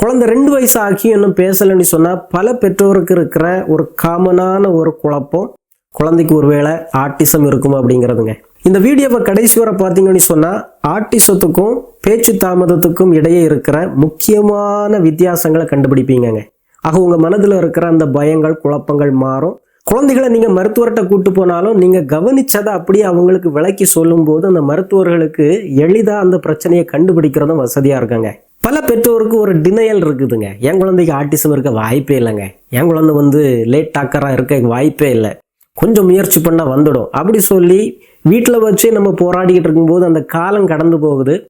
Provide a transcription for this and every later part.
குழந்தை ரெண்டு வயசு ஆகியும் இன்னும் பேசலைன்னு சொன்னால் பல பெற்றோருக்கு இருக்கிற ஒரு காமனான ஒரு குழப்பம் குழந்தைக்கு ஒருவேளை ஆட்டிசம் இருக்கும் அப்படிங்கிறதுங்க. இந்த வீடியோவை கடைசி வர பார்த்தீங்கன்னு சொன்னால் ஆட்டிசத்துக்கும் பேச்சு தாமதத்துக்கும் இடையே இருக்கிற முக்கியமான வித்தியாசங்களை கண்டுபிடிப்பீங்கங்க. ஆக உங்கள் மனதில் இருக்கிற அந்த பயங்கள் குழப்பங்கள் மாறும். குழந்தைகளை நீங்கள் மருத்துவர்கிட்ட கூட்டு போனாலும் நீங்கள் கவனிச்சதை அப்படியே அவங்களுக்கு விளக்கி சொல்லும்போது அந்த மருத்துவர்களுக்கு எளிதாக அந்த பிரச்சனையை கண்டுபிடிக்கிறதும் வசதியாக இருக்குங்க. பல பெற்றோருக்கு ஒரு டினையல் இருக்குதுங்க. என் குழந்தைக்கு ஆட்டிசம் இருக்க வாய்ப்பே இல்லைங்க. என் குழந்தை வந்து லேட் டாக்கராக இருக்க வாய்ப்பே இல்லை. கொஞ்சம் முயற்சி பண்ணால் வந்துடும். அப்படி சொல்லி வீட்டில் வச்சே நம்ம போராடிக்கிட்டு இருக்கும்போது அந்த காலம் கடந்து போகுது.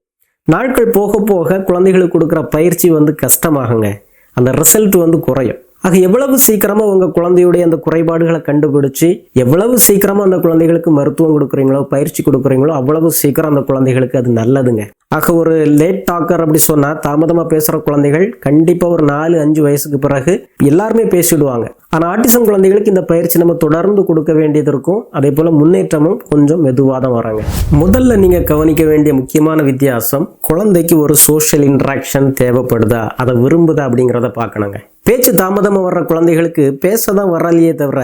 நாட்கள் போக போக குழந்தைகளுக்கு கொடுக்குற பயிற்சி வந்து கஷ்டமாகுங்க. அந்த ரிசல்ட் வந்து குறையும். ஆக எவ்வளவு சீக்கிரமாக உங்கள் குழந்தையுடைய அந்த குறைபாடுகளை கண்டுபிடிச்சி எவ்வளவு சீக்கிரமாக அந்த குழந்தைகளுக்கு மருத்துவம் கொடுக்குறீங்களோ பயிற்சி கொடுக்குறீங்களோ அவ்வளவு சீக்கிரம் அந்த குழந்தைகளுக்கு அது நல்லதுங்க. ஆக ஒரு லேட் டாக்கர் அப்படி சொன்னால் தாமதமாக பேசுகிற குழந்தைகள் கண்டிப்பாக ஒரு நாலு அஞ்சு வயசுக்கு பிறகு எல்லாருமே பேசிடுவாங்க. ஆனால் ஆட்டிசம் குழந்தைகளுக்கு இந்த பயிற்சி நம்ம தொடர்ந்து கொடுக்க வேண்டியது இருக்கும். அதே போல் முன்னேற்றமும் கொஞ்சம் மெதுவாக தான் வராங்க. முதல்ல நீங்கள் கவனிக்க வேண்டிய முக்கியமான வித்தியாசம் குழந்தைக்கு ஒரு சோஷியல் இன்ட்ராக்ஷன் தேவைப்படுதா? அதை விரும்புதா அப்படிங்கிறத பார்க்கணுங்க. பேச்சு தாமதமாக வர்ற குழந்தைகளுக்கு பேச தான் வரலையே தவிர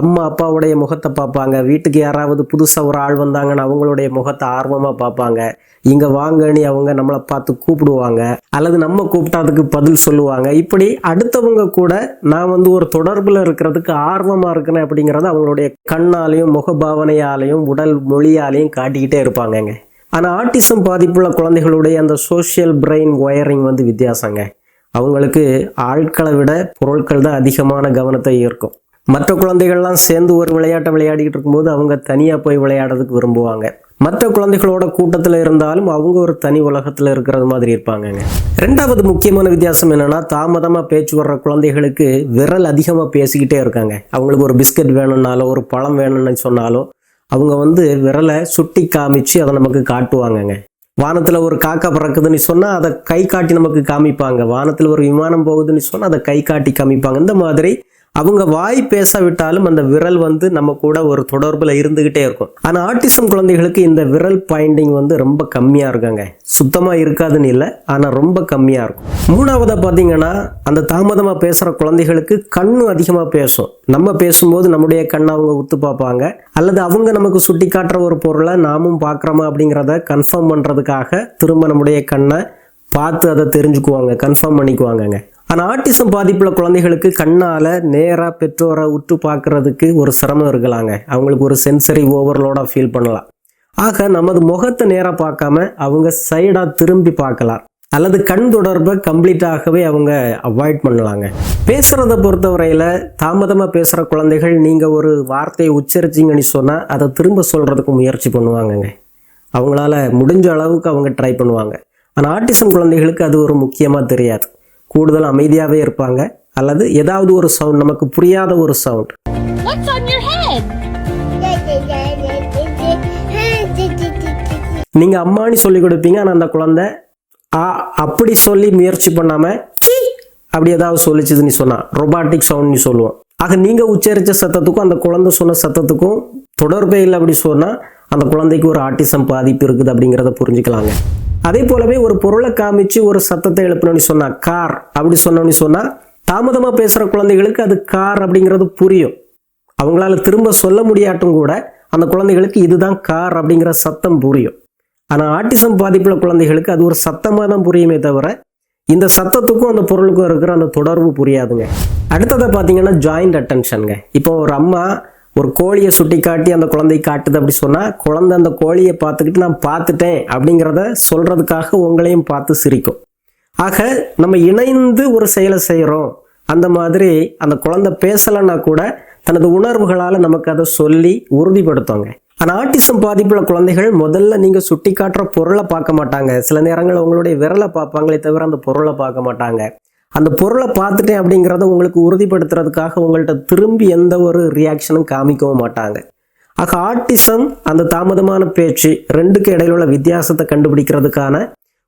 அம்மா அப்பாவுடைய முகத்தை பார்ப்பாங்க. வீட்டுக்கு யாராவது புதுசாக ஒரு ஆள் வந்தாங்கன்னு அவங்களுடைய முகத்தை ஆர்வமாக பார்ப்பாங்க. இங்கே வாங்கன்னு அவங்க நம்மளை பார்த்து கூப்பிடுவாங்க. அல்லது நம்ம கூப்பிட்டா அதுக்கு பதில் சொல்லுவாங்க. இப்படி அடுத்தவங்க கூட நான் வந்து ஒரு தொடர்பில் இருக்கிறதுக்கு ஆர்வமாக இருக்கிறேன் அப்படிங்கிறத அவங்களுடைய கண்ணாலையும் முகபாவனையாலையும் உடல் மொழியாலையும் காட்டிக்கிட்டே இருப்பாங்கங்க. ஆனால் ஆட்டிசம் பாதிப்புள்ள குழந்தைகளுடைய அந்த சோஷியல் பிரெயின் ஒயரிங் வந்து வித்தியாசங்க. அவங்களுக்கு ஆட்களை விட பொருட்கள் தான் அதிகமான கவனத்தை ஈர்க்கும். மற்ற குழந்தைகள்லாம் சேர்ந்து ஒரு விளையாட்டை விளையாடிக்கிட்டு இருக்கும்போது அவங்க தனியாக போய் விளையாடுறதுக்கு விரும்புவாங்க. மற்ற குழந்தைகளோட கூட்டத்தில் இருந்தாலும் அவங்க ஒரு தனி உலகத்தில் இருக்கிறது மாதிரி இருப்பாங்கங்க. ரெண்டாவது முக்கியமான வித்தியாசம் என்னென்னா தாமதமாக பேச்சு வர்ற குழந்தைகளுக்கு விரல் அதிகமாக பேசிக்கிட்டே இருக்காங்க. அவங்களுக்கு ஒரு பிஸ்கட் வேணும்னாலோ ஒரு பழம் வேணும்னு சொன்னாலோ அவங்க வந்து விரலை சுட்டி காமிச்சு அதை நமக்கு காட்டுவாங்கங்க. வானத்தில் ஒரு காக்கா பறக்குதுன்னு சொன்னால் அதை கை காட்டி நமக்கு காமிப்பாங்க. வானத்தில் ஒரு விமானம் போகுதுன்னு சொன்னால் அதை கை காட்டி காமிப்பாங்க. இந்த மாதிரி அவங்க வாய் பேசாவிட்டாலும் அந்த விரல் வந்து நம்ம கூட ஒரு தொடர்பில் இருந்துகிட்டே இருக்கும். ஆனால் ஆட்டிசம் குழந்தைகளுக்கு இந்த விரல் பாயிண்டிங் வந்து ரொம்ப கம்மியாக இருக்காங்க. சுத்தமாக இருக்காதுன்னு இல்லை ஆனால் ரொம்ப கம்மியாக இருக்கும். மூணாவதாக பார்த்தீங்கன்னா அந்த தாமதமாக பேசுகிற குழந்தைகளுக்கு கண்ணும் அதிகமாக பேசும். நம்ம பேசும்போது நம்முடைய கண்ணை அவங்க உத்து பார்ப்பாங்க. அல்லது அவங்க நமக்கு சுட்டி காட்டுற ஒரு பொருளை நாமும் பார்க்குறோமா அப்படிங்கிறத கன்ஃபார்ம் பண்ணுறதுக்காக திரும்ப நம்முடைய கண்ணை பார்த்து அதை தெரிஞ்சுக்குவாங்க கன்ஃபார்ம் பண்ணிக்குவாங்கங்க. ஆனால் ஆட்டிசம் பாதிப்புள்ள குழந்தைகளுக்கு கண்ணால் நேராக பெற்றோரை உற்று பார்க்குறதுக்கு ஒரு சிரமம் இருக்கலாங்க. அவங்களுக்கு ஒரு சென்சரி ஓவர்லோடாக ஃபீல் பண்ணலாம். ஆக நமது முகத்தை நேராக பார்க்காம அவங்க சைடாக திரும்பி பார்க்கலாம். அல்லது கண் தொடர்பை கம்ப்ளீட்டாகவே அவங்க அவாய்ட் பண்ணலாங்க. பேசுகிறத பொறுத்தவரையில் தாமதமாக பேசுகிற குழந்தைகள் நீங்கள் ஒரு வார்த்தையை உச்சரிச்சிங்கன்னு சொன்னால் அதை திரும்ப சொல்கிறதுக்கு முயற்சி பண்ணுவாங்கங்க. அவங்களால முடிஞ்ச அளவுக்கு அவங்க ட்ரை பண்ணுவாங்க. ஆனால் ஆட்டிசம் குழந்தைகளுக்கு அது ஒரு முக்கியமாக தெரியாது. கூடுதல் அமைதியாகவே இருப்பாங்க. அல்லது ஏதாவது ஒரு சவுண்ட் நமக்கு புரியாத ஒரு சவுண்ட்? நீங்கள் அம்மானி சொல்லி கொடுப்பீங்க ஆனால் அந்த குழந்தை ஆ அப்படி சொல்லி முயற்சி பண்ணாமல் கீ அப்படி ஏதாவது சொல்லிச்சுதுன்னு சொன்னா ரொபாட்டிக் சவுண்ட்னு சொல்லுவோம். ஆக நீங்கள் உச்சரித்த சத்தத்துக்கும் அந்த குழந்தை சொன்ன சத்தத்துக்கும் தொடர்பே இல்லை அப்படி சொன்னால் அந்த குழந்தைக்கு ஒரு ஆட்டிசம் பாதிப்பு இருக்குது அப்படிங்கிறத புரிஞ்சுக்கலாங்க. அதே போலவே ஒரு பொருளை காமிச்சு ஒரு சத்தத்தை எழுப்பணும்னு சொன்னா கார் அப்படி சொன்னோன்னு சொன்னால் தாமதமாக பேசுகிற குழந்தைகளுக்கு அது கார் அப்படிங்கிறது புரியும். அவங்களால திரும்ப சொல்ல முடியாட்டும் கூட அந்த குழந்தைகளுக்கு இதுதான் கார் அப்படிங்கிற சத்தம் புரியும். ஆனால் ஆட்டிசம் பாதிப்புள்ள குழந்தைகளுக்கு அது ஒரு சத்தமாக தான் புரியுமே தவிர இந்த சத்தத்துக்கும் அந்த பொருளுக்கும் இருக்கிற அந்த தொடர்பு புரியாதுங்க. அடுத்ததை பார்த்தீங்கன்னா ஜாயிண்ட் அட்டென்ஷனுங்க இப்போ ஒரு அம்மா ஒரு கோழியை சுட்டி காட்டி அந்த குழந்தை காட்டுது அப்படி சொன்னால் குழந்தை அந்த கோழியை பார்த்துக்கிட்டு நான் பார்த்துட்டேன் அப்படிங்கிறத சொல்கிறதுக்காக உங்களையும் பார்த்து சிரிக்கும். ஆக நம்ம இணைந்து ஒரு செயலை செய்கிறோம் அந்த மாதிரி அந்த குழந்தை பேசலைன்னா கூட தனது உணர்வுகளால் நமக்கு அதை சொல்லி உறுதிப்படுத்துவாங்க. ஆனால் ஆட்டிசம் பாதிப்புள்ள குழந்தைகள் முதல்ல நீங்கள் சுட்டி காட்டுற பொருளை பார்க்க மாட்டாங்க. சில நேரங்கள் உங்களுடைய விரலை பார்ப்பாங்களே தவிர அந்த பொருளை பார்க்க மாட்டாங்க. அந்த பொருளை பார்த்துட்டேன் அப்படிங்கிறத உங்களுக்கு உறுதிப்படுத்துறதுக்காக உங்கள்கிட்ட திரும்பி எந்த ஒரு ரியாக்ஷனும் காமிக்கவும் மாட்டாங்க. ஆக ஆர்டிசம் அந்த தாமதமான பேச்சு ரெண்டுக்கு இடையில உள்ள வித்தியாசத்தை கண்டுபிடிக்கிறதுக்கான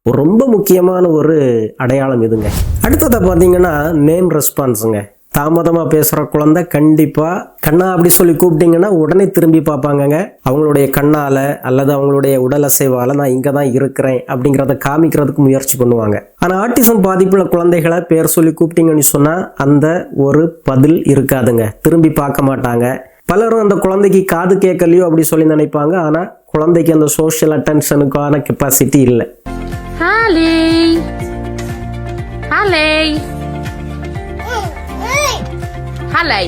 ரொம்ப முக்கியமான ஒரு அடையாளம் இதுங்க. அடுத்ததை பார்த்தீங்கன்னா நேம் ரெஸ்பான்ஸுங்க தாமதமாக பேசுகிற குழந்தை கண்டிப்பாக கண்ணா அப்படி சொல்லி கூப்பிட்டீங்கன்னா உடனே திரும்பி பார்ப்பாங்கங்க. அவங்களுடைய கண்ணால் அல்லது அவங்களுடைய உடல் அசைவால் நான் இங்கே தான் இருக்கிறேன் அப்படிங்கிறத காமிக்கிறதுக்கு முயற்சி பண்ணுவாங்க. ஆனால் ஆட்டிசம் பாதிப்புள்ள குழந்தைகளை பேர் சொல்லி கூப்பிட்டீங்கன்னு சொன்னால் அந்த ஒரு பதில் இருக்காதுங்க. திரும்பி பார்க்க மாட்டாங்க. பலரும் அந்த குழந்தைக்கு காது கேட்கலையோ அப்படி சொல்லி நினைப்பாங்க. ஆனால் குழந்தைக்கு அந்த சோஷியல் அட்டென்ஷனுக்கான கெப்பாசிட்டி இல்லை. Holly. Holly. Holly.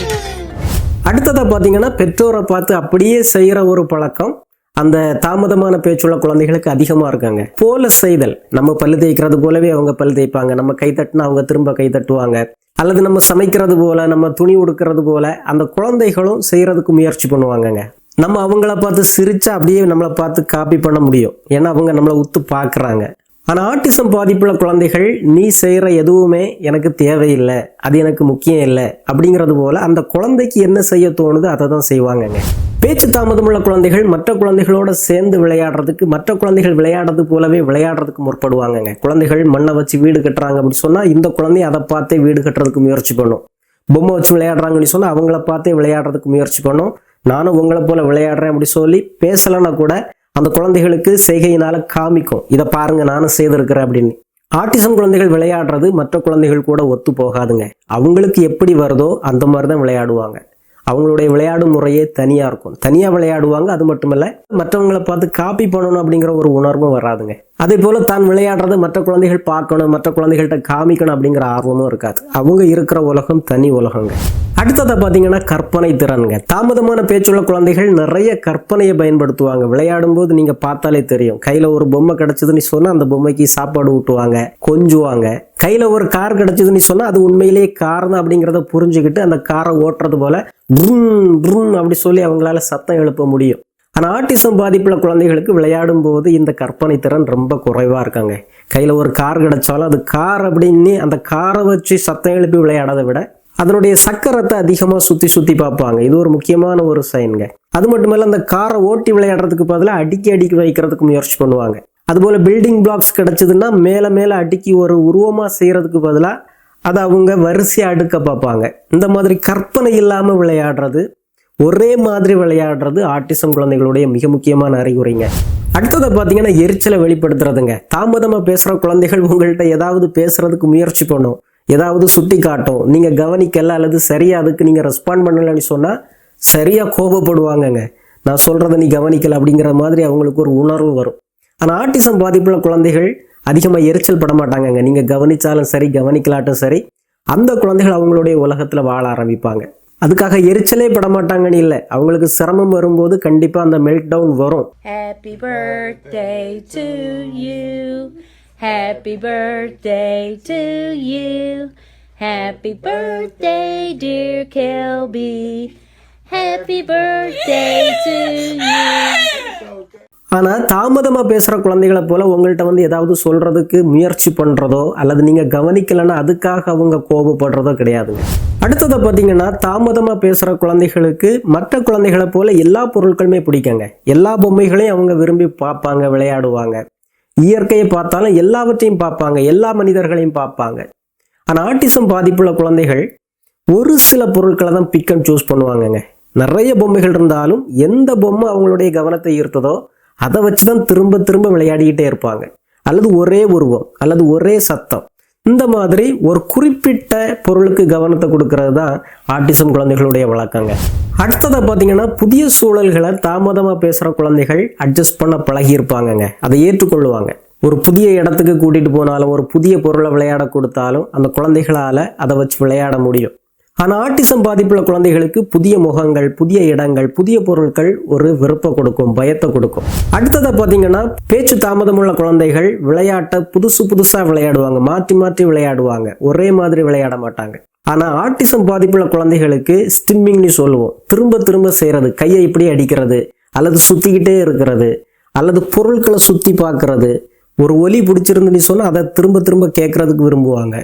அடுத்ததை பார்த்தீங்கன்னா பெற்றோரை பார்த்து அப்படியே செய்கிற ஒரு பழக்கம். அந்த தாமதமான பேச்சுள்ள குழந்தைகளுக்கு அதிகமாக இருக்காங்க. போல செய்தல். நம்ம பல்லு தேய்க்கிறது போலவே அவங்க பல்லு தேய்ப்பாங்க. நம்ம கை தட்டினா அவங்க திரும்ப கை தட்டுவாங்க. அல்லது நம்ம சமைக்கிறது போல நம்ம துணி உடுக்கிறது போல அந்த குழந்தைகளும் செய்கிறதுக்கு முயற்சி பண்ணுவாங்கங்க. நம்ம அவங்கள பார்த்து சிரிச்சா அப்படியே நம்மளை பார்த்து காப்பி பண்ண முடியும். ஏன்னா அவங்க நம்மளை உத்து பார்க்குறாங்க. ஆனால் ஆட்டிசம் பாதிப்புள்ள குழந்தைகள் நீ செய்கிற எதுவுமே எனக்கு தேவையில்லை. அது எனக்கு முக்கியம் இல்லை. அப்படிங்கிறது போல் அந்த குழந்தைக்கு என்ன செய்ய தோணுதோ அதை தான் செய்வாங்கங்க. பேச்சு தாமதமுள்ள குழந்தைகள் மற்ற குழந்தைகளோட சேர்ந்து விளையாடுறதுக்கு மற்ற குழந்தைகள் விளையாடுறது போலவே விளையாடுறதுக்கு முற்படுவாங்கங்க. குழந்தைகள் மண்ணை வச்சு வீடு கட்டுறாங்க அப்படின்னு சொன்னால் இந்த குழந்தை அதை பார்த்தே வீடு கட்டுறதுக்கு முயற்சி பண்ணும். பொம்மை வச்சு விளையாடுறாங்கன்னு சொன்னால் அவங்கள பார்த்தே விளையாடுறதுக்கு முயற்சி பண்ணும். நானும் உங்களை போல விளையாடுறேன் அப்படி சொல்லி பேசலைன்னா கூட அந்த குழந்தைகளுக்கு செய்கையினால் காமிக்கும். இதை பாருங்க நானும் செய்திருக்கிறேன் அப்படின்னு. ஆட்டிசம் குழந்தைகள் விளையாடுறது மற்ற குழந்தைகள் கூட ஒத்து போகாதுங்க. அவங்களுக்கு எப்படி வருதோ அந்த மாதிரி தான் விளையாடுவாங்க. அவங்களுடைய விளையாடும் முறையே தனியாக இருக்கும். தனியாக விளையாடுவாங்க அது மட்டும் மற்றவங்களை பார்த்து காப்பி பண்ணணும் அப்படிங்கிற ஒரு உணர்வும் வராதுங்க. அதே போல் தான் விளையாடுறது மற்ற குழந்தைகள் பார்க்கணும் மற்ற குழந்தைகள்கிட்ட காமிக்கணும் அப்படிங்கிற ஆர்வமும் இருக்காது. அவங்க இருக்கிற உலகம் தனி உலகங்க. அடுத்ததை பார்த்தீங்கன்னா கற்பனை திறனுங்க. தாமதமான பேச்சுள்ள குழந்தைகள் நிறைய கற்பனையை பயன்படுத்துவாங்க. விளையாடும் போது நீங்கள் பார்த்தாலே தெரியும். கையில் ஒரு பொம்மை கிடைச்சதுன்னு சொன்னால் அந்த பொம்மைக்கு சாப்பாடு ஊட்டுவாங்க கொஞ்சுவாங்க. கையில் ஒரு கார் கிடைச்சதுன்னு சொன்னால் அது உண்மையிலேயே கார் தான் அப்படிங்கிறத புரிஞ்சுக்கிட்டு அந்த காரை ஓட்டுறது போல் ப்ரும் ப்ரும் அப்படி சொல்லி அவங்களால சத்தம் எழுப்ப முடியும். ஆனால் ஆட்டிசம் பாதிப்புள்ள குழந்தைகளுக்கு விளையாடும் போது இந்த கற்பனை திறன் ரொம்ப குறைவாக இருக்காங்க. கையில் ஒரு கார் கிடைச்சாலும் அது கார் அப்படின்னு அந்த காரை வச்சு சத்தம் எழுப்பி விளையாடதை விட அதனுடைய சக்கரத்தை அதிகமாக சுற்றி சுற்றி பார்ப்பாங்க. இது ஒரு முக்கியமான ஒரு சைனுங்க. அது மட்டும் இல்லை அந்த காரை ஓட்டி விளையாடுறதுக்கு பதிலாக அடுக்கி அடுக்கி வைக்கிறதுக்கு முயற்சி பண்ணுவாங்க. அதுபோல் பில்டிங் பிளாக்ஸ் கிடச்சதுன்னா மேலே மேலே அடுக்கி ஒரு உருவமாக செய்கிறதுக்கு பதிலாக அதை அவங்க வரிசையாக அடுக்க பார்ப்பாங்க. இந்த மாதிரி கற்பனை இல்லாமல் விளையாடுறது ஒரே மாதிரி விளையாடுறது ஆட்டிசம் குழந்தைகளுடைய மிக முக்கியமான அறிகுறிங்க. அடுத்ததை பார்த்தீங்கன்னா எரிச்சலை வெளிப்படுத்துறதுங்க. தாமதமாக பேசுகிற குழந்தைகள் உங்கள்கிட்ட ஏதாவது பேசுறதுக்கு முயற்சி பண்ணும். ஏதாவது சுட்டி காட்டும் நீங்கள் கவனிக்கல அல்லது சரியாக அதுக்கு நீங்கள் ரெஸ்பாண்ட் பண்ணலன்னு சொன்னால் சரியாக கோபப்படுவாங்கங்க. நான் சொல்கிறத நீ கவனிக்கல அப்படிங்கிற மாதிரி அவங்களுக்கு ஒரு உணர்வு வரும். ஆனால் ஆட்டிசம் பாதிப்புள்ள குழந்தைகள் அதிகமாக எரிச்சல் பட மாட்டாங்கங்க. நீங்கள் கவனிச்சாலும் சரி கவனிக்கலாட்டும் சரி அந்த குழந்தைகள் அவங்களுடைய உலகத்தில் வாழ ஆரம்பிப்பாங்க. அதுக்காக எரிச்சலே பட மாட்டாங்கன்னு இல்லை அவங்களுக்கு சிரமம் வரும்போது கண்டிப்பாக அந்த மெல்ட் டவுன் வரும் happy birthday to you happy birthday to you happy birthday dear கேல்பி happy birthday to you ஆனால் தாமதமாக பேசுகிற குழந்தைகளை போல் உங்கள்கிட்ட வந்து ஏதாவது சொல்கிறதுக்கு முயற்சி பண்ணுறதோ அல்லது நீங்கள் கவனிக்கலைன்னா அதுக்காக அவங்க கோபப்படுறதோ கிடையாதுங்க. அடுத்ததை பார்த்தீங்கன்னா தாமதமாக பேசுகிற குழந்தைகளுக்கு மற்ற குழந்தைகளை போல் எல்லா பொருட்களுமே பிடிக்குங்க. எல்லா பொம்மைகளையும் அவங்க விரும்பி பார்ப்பாங்க விளையாடுவாங்க. இயற்கையை பார்த்தாலும் எல்லாவற்றையும் பார்ப்பாங்க எல்லா மனிதர்களையும் பார்ப்பாங்க. ஆனால் ஆட்டிசம் பாதிப்புள்ள குழந்தைகள் ஒரு சில பொருட்களை தான் பிக் அண்ட் சூஸ் பண்ணுவாங்கங்க. நிறைய பொம்மைகள் இருந்தாலும் எந்த பொம்மை அவங்களுடைய கவனத்தை ஈர்த்ததோ அதை வச்சு தான் திரும்ப திரும்ப விளையாடிக்கிட்டே இருப்பாங்க. அல்லது ஒரே உருவம் அல்லது ஒரே சத்தம். இந்த மாதிரி ஒரு குறிப்பிட்ட பொருளுக்கு கவனத்தை கொடுக்கறது தான் ஆட்டிசம் குழந்தைகளுடைய வழக்கங்க. அடுத்ததை பார்த்தீங்கன்னா புதிய சூழல்களை தாமதமாக பேசுகிற குழந்தைகள் அட்ஜஸ்ட் பண்ண பழகியிருப்பாங்கங்க. அதை ஏற்றுக்கொள்ளுவாங்க. ஒரு புதிய இடத்துக்கு கூட்டிகிட்டு போனாலும் ஒரு புதிய பொருளை விளையாட கொடுத்தாலும் அந்த குழந்தைகளால் அதை வச்சு விளையாட முடியும். ஆனால் ஆட்டிசம் பாதிப்புள்ள குழந்தைகளுக்கு புதிய முகங்கள் புதிய இடங்கள் புதிய பொருட்கள் ஒரு விருப்பம் கொடுக்கும் பயத்தை கொடுக்கும். அடுத்ததை பார்த்தீங்கன்னா பேச்சு தாமதமுள்ள குழந்தைகள் விளையாட்டை புதுசு புதுசாக விளையாடுவாங்க. மாற்றி மாற்றி விளையாடுவாங்க. ஒரே மாதிரி விளையாட மாட்டாங்க. ஆனால் ஆட்டிசம் பாதிப்புள்ள குழந்தைகளுக்கு ஸ்டிம்மிங்னு சொல்லுவோம். திரும்ப திரும்ப செய்கிறது கையை இப்படி அடிக்கிறது அல்லது சுற்றிக்கிட்டே இருக்கிறது அல்லது பொருட்களை சுற்றி பார்க்கறது. ஒரு ஒலி பிடிச்சிருந்துன்னு சொன்னால் அதை திரும்ப திரும்ப கேட்குறதுக்கு விரும்புவாங்க.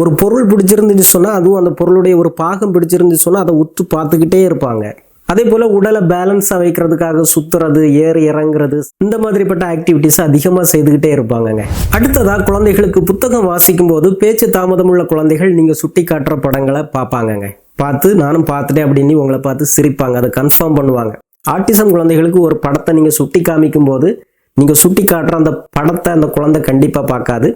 ஒரு பொருள் பிடிச்சிருந்துச்சு சொன்னால் அதுவும் அந்த பொருளுடைய ஒரு பாகம் பிடிச்சிருந்துச்சு சொன்னால் அதை உத்து பார்த்துக்கிட்டே இருப்பாங்க. அதே போல் உடலை பேலன்ஸாக வைக்கிறதுக்காக சுத்துறது ஏறி இறங்குறது இந்த மாதிரிப்பட்ட ஆக்டிவிட்டீஸ் அதிகமாக செய்துக்கிட்டே இருப்பாங்கங்க. அடுத்ததாக குழந்தைகளுக்கு புத்தகம் வாசிக்கும் போது பேச்சு தாமதம் உள்ள குழந்தைகள் நீங்கள் சுட்டி காட்டுற படங்களை பார்ப்பாங்கங்க. பார்த்து நானும் பார்த்துட்டேன் அப்படின்னு உங்களை பார்த்து சிரிப்பாங்க. அதை கன்ஃபார்ம் பண்ணுவாங்க. ஆட்டிசம் குழந்தைகளுக்கு ஒரு படத்தை நீங்கள் சுட்டி காமிக்கும் போது நீங்கள் சுட்டி காட்டுற அந்த படத்தை அந்த குழந்தை கண்டிப்பாக பார்க்காது.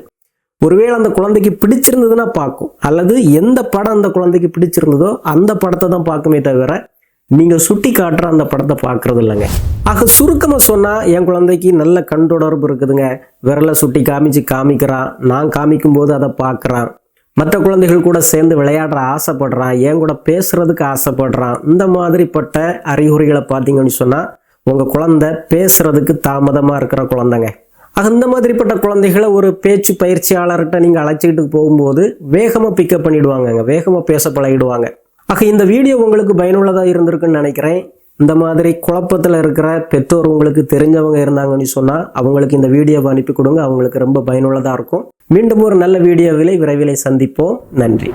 ஒருவேளை அந்த குழந்தைக்கு பிடிச்சிருந்ததுன்னா பார்க்கும். அல்லது எந்த படம் அந்த குழந்தைக்கு பிடிச்சிருந்ததோ அந்த படத்தை தான் பார்க்குமே தவிர நீங்க சுட்டி காட்டுற அந்த படத்தை பார்க்கறது இல்லைங்க. ஆக சுருக்கமாக சொன்னா என் குழந்தைக்கு நல்ல கண் தொடர்பு இருக்குதுங்க. விரலை சுட்டி காமிச்சு காமிக்கிறான். நான் காமிக்கும் போது அதை பார்க்குறான். மற்ற குழந்தைகள் கூட சேர்ந்து விளையாடுற ஆசைப்படுறான். என் கூட பேசுறதுக்கு ஆசைப்படுறான். இந்த மாதிரிப்பட்ட அறிகுறிகளை பார்த்தீங்கன்னு சொன்னா உங்க குழந்தை பேசுறதுக்கு தாமதமா இருக்கிற குழந்தைங்க. அந்த இந்த மாதிரிப்பட்ட குழந்தைகளை ஒரு பேச்சு பயிற்சியாளர்கிட்ட நீங்கள் அழைச்சிக்கிட்டு போகும்போது வேகமாக பிக்கப் பண்ணிடுவாங்கங்க. வேகமாக பேச பழகிடுவாங்க. ஆக இந்த வீடியோ உங்களுக்கு பயனுள்ளதாக இருந்திருக்குன்னு நினைக்கிறேன். இந்த மாதிரி குழப்பத்தில் இருக்கிற பெற்றோர் உங்களுக்கு தெரிஞ்சவங்க இருந்தாங்கன்னு சொன்னால் அவங்களுக்கு இந்த வீடியோவை அனுப்பி கொடுங்க. அவங்களுக்கு ரொம்ப பயனுள்ளதாக இருக்கும். மீண்டும் ஒரு நல்ல வீடியோவிலை விரைவிலை சந்திப்போம். நன்றி.